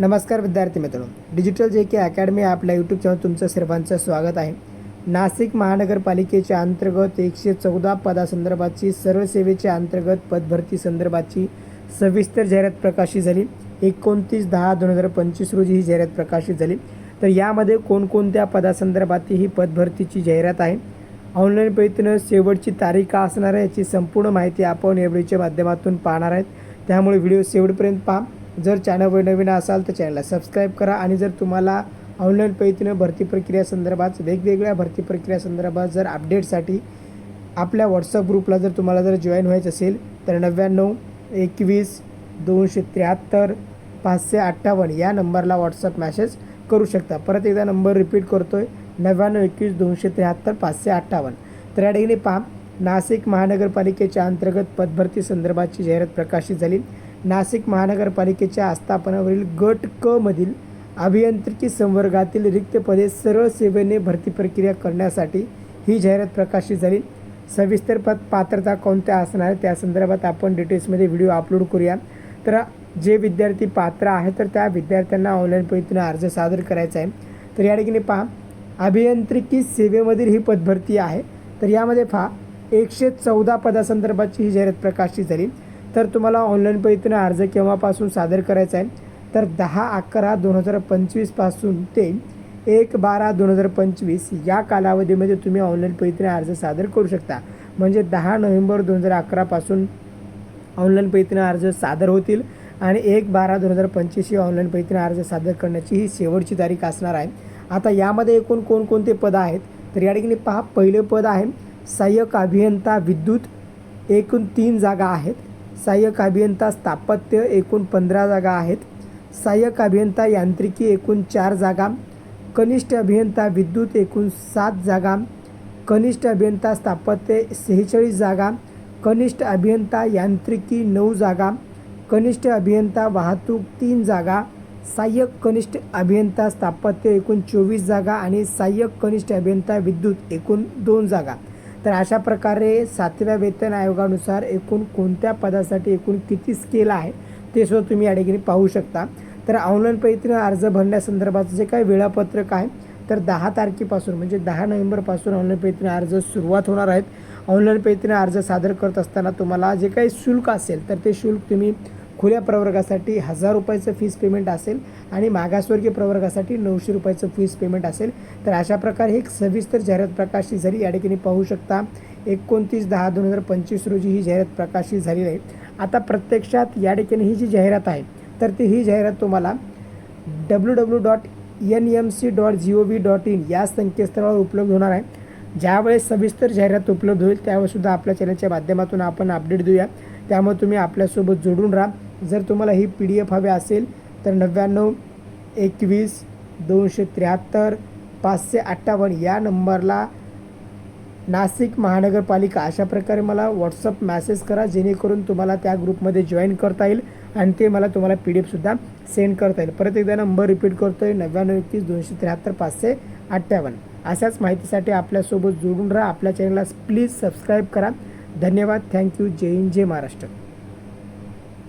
नमस्कार विद्यार्थी मित्रांनो. डिजिटल जे के अकॅडमी आपल्या यूट्यूब चॅनल तुमचं सर्वांचं स्वागत आहे. नाशिक महानगरपालिकेच्या अंतर्गत एकशे चौदा पदासंदर्भाची सरळ सेवेच्या अंतर्गत पदभरती संदर्भाची सविस्तर जाहिरात प्रकाशित झाली. एकोणतीस दहा दोन हजार पंचवीस रोजी ही जाहिरात प्रकाशित झाली. तर यामध्ये कोणकोणत्या पदासंदर्भात ही पदभरतीची जाहिरात आहे? ऑनलाईन पद्धतीनं शेवटची तारीख का असणार आहे याची संपूर्ण माहिती आपण या व्हिडिओच्या माध्यमातून पाहणार आहेत. त्यामुळे व्हिडिओ शेवटपर्यंत पहा. जर चॅनलवर नवीन असाल तर चॅनलला सबस्क्राईब करा आणि जर तुम्हाला ऑनलाईन पद्धतीनं भरती प्रक्रिया संदर्भात वेगवेगळ्या भरती प्रक्रिया संदर्भात जर अपडेटसाठी आपल्या व्हॉट्सअप ग्रुपला जर तुम्हाला जर जॉईन व्हायचं असेल तर नव्याण्णव एकवीस दोनशे त्र्याहत्तर पाचशे अठ्ठावन्न या नंबरला व्हॉट्सअप मॅसेज करू शकता. परत एकदा नंबर रिपीट करतो आहे नव्याण्णव एकवीस दोनशे त्र्याहत्तर पाचशे अठ्ठावन्न. तर या ठिकाणी पहा नाशिक महानगरपालिकेच्या अंतर्गत पदभरती संदर्भाची जाहिरात प्रकाशित झाली. नाशिक महानगरपालिकेच्या आस्थापनावरील गट क मधील अभियांत्रिकी संवर्गातील रिक्त पदे सरळ सेवेने भरती प्रक्रिया करण्यासाठी ही जाहिरात प्रकाशित झाली. सविस्तर पद पात्रता कोणत्या असणार आहे? त्या संदर्भात आपण डिटेल्समध्ये व्हिडिओ अपलोड करूया. तर जे विद्यार्थी पात्र आहेत तर त्या विद्यार्थ्यांना ऑनलाईन पद्धतीनं अर्ज सादर करायचा आहे. तर या ठिकाणी पहा अभियांत्रिकी सेवेमधील ही पदभरती आहे. तर यामध्ये पहा एकशे चौदा पदासंदर्भाची ही जाहिरात प्रकाशित झाली. तर तुम्हाला ऑनलाईन पद्धतीनं अर्ज केव्हापासून सादर करायचा आहे? तर दहा अकरा दोन हजार पंचवीसपासून ते एक बारा दोन हजार पंचवीस या कालावधीमध्ये तुम्ही ऑनलाईन पद्धतीने अर्ज सादर करू शकता. म्हणजे दहा नोव्हेंबर दोन हजार अकरापासून ऑनलाईन पद्धतीने अर्ज सादर होतील आणि एक बारा दोन हजार पंचवीस ही ऑनलाईन पद्धतीने अर्ज सादर करण्याची ही शेवटची तारीख असणार आहे. आता यामध्ये एकूण कोणकोणते पदं आहेत? तर या ठिकाणी पहा पहिलं पद आहे सहाय्यक अभियंता विद्युत एकूण तीन जागा आहेत. सहाय्यक अभियंता स्थापत्य एकूण पंधरा जागा आहेत. सहाय्यक अभियंता यांत्रिकी एकूण चार जागा. कनिष्ठ अभियंता विद्युत एकूण सात जागा. कनिष्ठ अभियंता स्थापत्य सेहेचाळीस जागा. कनिष्ठ अभियंता यांत्रिकी नऊ जागा. कनिष्ठ अभियंता वाहतूक तीन जागा. सहाय्यक कनिष्ठ अभियंता स्थापत्य एकूण चोवीस जागा आणि सहाय्यक कनिष्ठ अभियंता विद्युत एकूण दोन जागा. तर अशा प्रकारे सातव्या वेतन आयोगानुसार एकूण कोणत्या पदासाठी एकूण किती स्केल आहे ते सुद्धा तुम्ही या ठिकाणी पाहू शकता. तर ऑनलाईन पद्धतीनं अर्ज भरण्यासंदर्भाचं जे काही वेळापत्रक आहे तर दहा तारखेपासून म्हणजे दहा नोव्हेंबरपासून ऑनलाईन पैत्रीनं अर्ज सुरुवात होणार आहेत. ऑनलाईन पद्धतीनं अर्ज सादर करत असताना तुम्हाला जे काही शुल्क असेल तर ते शुल्क तुम्ही खुल्या प्रवर्गासाठी हजार रुपयाचं फीस पेमेंट असेल आणि मागासवर्गीय प्रवर्गासाठी नऊशे रुपयाचं फीस पेमेंट असेल तर अशा प्रकारे एक सविस्तर जाहिरात प्रकाशित झाली. या ठिकाणी पाहू शकता एकोणतीस दहा दोन हजार पंचवीस रोजी ही जाहिरात प्रकाशित झालेली आहे. आता प्रत्यक्षात या ठिकाणी ही जी जाहिरात आहे तर ती ही जाहिरात तुम्हाला W W dot N M C dot G O V dot in या संकेतस्थळावर उपलब्ध होणार आहे. ज्यावेळेस सविस्तर जाहिरात उपलब्ध होईल त्यावेळेसुद्धा आपल्या चॅनलच्या माध्यमातून आपण अपडेट देऊया. त्यामुळे तुम्ही आपल्यासोबत जोडून राहा. जर तुम्हाला ही पी डी एफ हवी असेल तर नव्याण्णव एकवीस दोनशे त्र्याहत्तर पाचशे अठ्ठावन्न या नंबरला नाशिक महानगरपालिका अशा प्रकारे मला व्हॉट्सअप मॅसेज करा जेणेकरून तुम्हाला त्या ग्रुपमध्ये जॉईन करता येईल आणि ते मला तुम्हाला पी डी एफसुद्धा सेंड करता येईल. परत एकदा नंबर रिपीट करतो आहे नव्याण्णव एकतीस दोनशे त्र्याहत्तर पाचशे अठ्ठावन्न. अशाच माहितीसाठी आपल्यासोबत जोडून राहा. आपल्या चॅनलला प्लीज सबस्क्राईब करा. धन्यवाद. Thank you. जय हिंद जय महाराष्ट्र.